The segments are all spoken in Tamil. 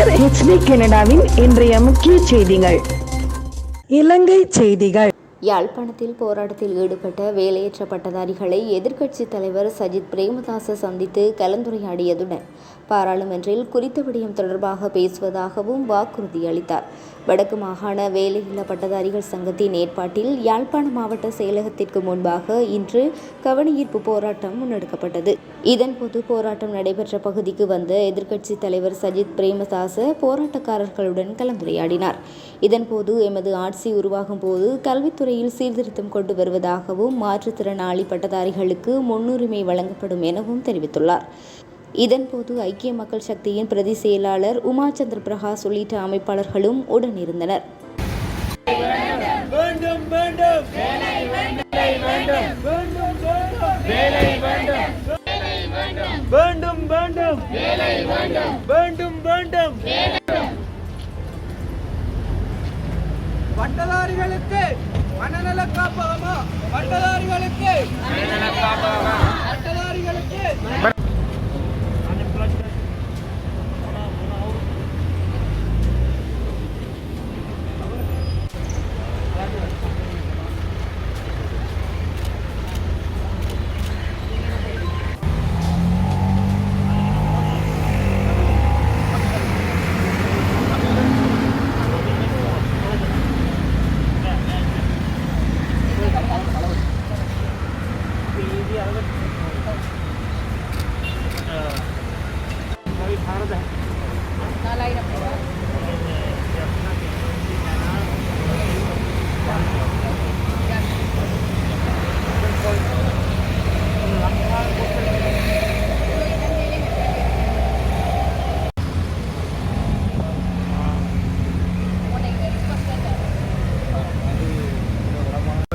கலைஞர் ஹெச்டி கனடாவின் இன்றைய முக்கிய செய்திகள். இலங்கை செய்திகள். யாழ்ப்பாணத்தில் போராட்டத்தில் ஈடுபட்ட வேலையற்ற பட்டதாரிகளை எதிர்க்கட்சித் தலைவர் சஜித் பிரேமதாச சந்தித்து கலந்துரையாடியதுடன் பாராளுமன்றில் குறித்த விடயம் தொடர்பாக பேசுவதாகவும் வாக்குறுதி அளித்தார். வடக்கு மாகாண வேலையில்லா பட்டதாரிகள் சங்கத்தின் ஏற்பாட்டில் யாழ்ப்பாண மாவட்ட செயலகத்திற்கு முன்பாக இன்று கவனஈர்ப்பு போராட்டம் முன்னெடுக்கப்பட்டது. இதன்போது போராட்டம் நடைபெற்ற பகுதிக்கு வந்த எதிர்க்கட்சி தலைவர் சஜித் பிரேமதாச போராட்டக்காரர்களுடன் கலந்துரையாடினார். இதன்போது எமது ஆட்சி உருவாகும் போது கல்வித்துறையில் சீர்திருத்தம் கொண்டு வருவதாகவும் மாற்றுத்திறனாளி பட்டதாரிகளுக்கு முன்னுரிமை வழங்கப்படும் எனவும் தெரிவித்துள்ளார். இதன்போது ஐக்கிய மக்கள் சக்தியின் பிரதி செயலாளர் உமாச்சந்திர பிரகாஷ் உள்ளிட்ட அமைப்பாளர்களும் உடனிருந்தனர். வேண்டும் வேண்டும். வேலை வேண்டும். வேண்டும் வேண்டும். வேண்டும் வேண்டும் வேலை பட்டதாரிகளுக்கு மனநல காப்பகமா?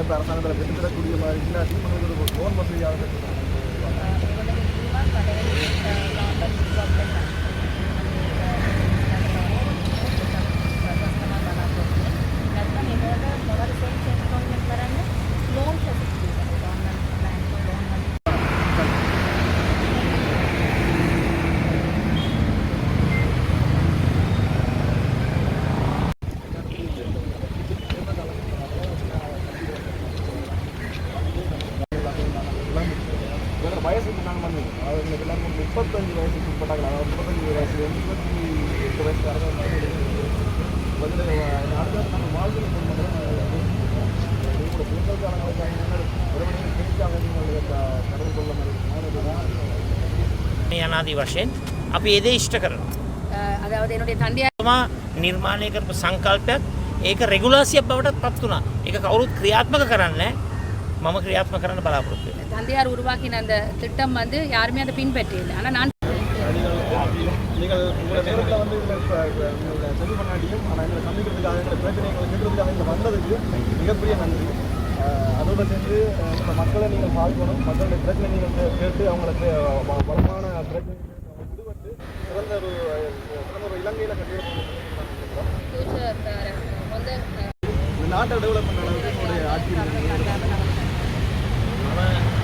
പ്രാർത്ഥന ബലഘട്ടത്തിലെ കൂടിയ മാറ്റി दोन मधले यावेळेस வயசுக்கு நாங்கள் வந்து அவங்களுக்கு எல்லாருக்கும் முப்பத்தஞ்சு வயசுக்கு உட்பட்டாங்க அதாவது முப்பத்தஞ்சு வயசு இருபத்தி எட்டு வயசு வரைக்கும் வந்து அடுத்த நம்ம வாழ்க்கை உங்களோட பிள்ளைகளுக்கான ஒரு மணி பேச்சாக நீங்கள் கடந்து கொள்ள மாதிரி යනාදී වශයෙන් අපි එදේ ඉෂ්ට කරනවා. அதாவது என்னுடைய தந்தையார் තමා නිර්මාණය කරපු සංකල්පයක් ඒක රෙගුලාසියක් බවටත් පත් වුණා. ඒක කවුරුත් ක්‍රියාත්මක කරන්න மம கிரியாத்மக பலாபுரத்து தந்தையார் உருவாக்கின அந்த திட்டம் வந்து யாருமே அதை பின்பற்றி இல்லை. ஆனால் நான் நீங்கள் நேரில் வந்து செல்வி பண்ணாட்டியும் ஆனால் எங்களை சந்திக்கிறதுக்காக எங்களை பிரச்சனை எங்களை கேட்கறதுக்காக இங்கே மிகப்பெரிய நன்றி. அதோட இந்த மக்களை நீங்கள் பார்க்கணும் மக்களுடைய பிரச்சனை நீங்கள் கேட்டு அவங்களுக்கு வளமான பிரச்சனை விடுபட்டு சிறந்த ஒரு சிறந்த ஒரு இலங்கையில் கட்டிட நாட்டை டெவலப் பண்ண அளவுக்கு ஆட்சி 们